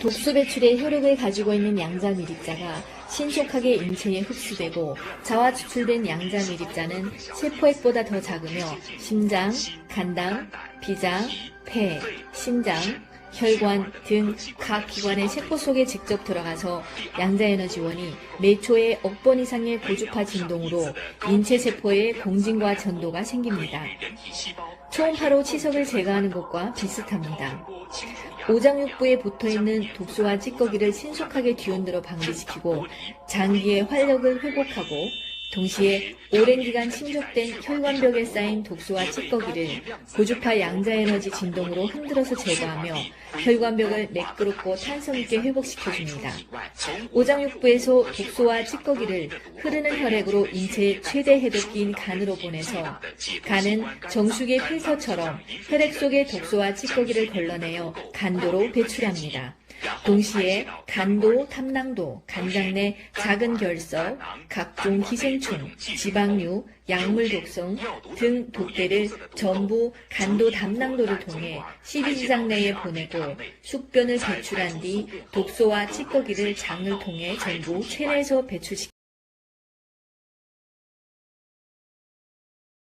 독소 배출의 효력을 가지고 있는 양자 미립자가 신속하게 인체에 흡수되고 자와 추출된 양자 미립자는 세포액보다 더 작으며 심장, 간당, 비장, 폐, 신장, 혈관 등 각 기관의 세포 속에 직접 들어가서 양자 에너지원이 매 초에 억 번 이상의 고주파 진동으로 인체 세포에 공진과 전도가 생깁니다. 초음파로 치석을 제거하는 것과 비슷합니다. 오장육부에 붙어있는 독소와 찌꺼기를 신속하게 뒤흔들어 방지시키고 장기의 활력을 회복하고 동시에 오랜 기간 침적된 혈관벽에 쌓인 독소와 찌꺼기를 고주파 양자 에너지 진동으로 흔들어서 제거하며 혈관벽을 매끄럽고 탄성 있게 회복시켜줍니다. 오장육부에서 독소와 찌꺼기를 흐르는 혈액으로 인체의 최대 해독기인 간으로 보내서 간은 정수기 필터처럼 혈액 속의 독소와 찌꺼기를 걸러내어 간도로 배출합니다. 동시에 간도, 탐낭도, 간장 내 작은 결석, 각종 기생충, 지방류, 약물 독성 등 독대를 전부 간도 담낭도를 통해 십이지장 내에 보내고 숙변을 배출한 뒤 독소와 찌꺼기를 장을 통해 전부 체내에서 배출시킵니다.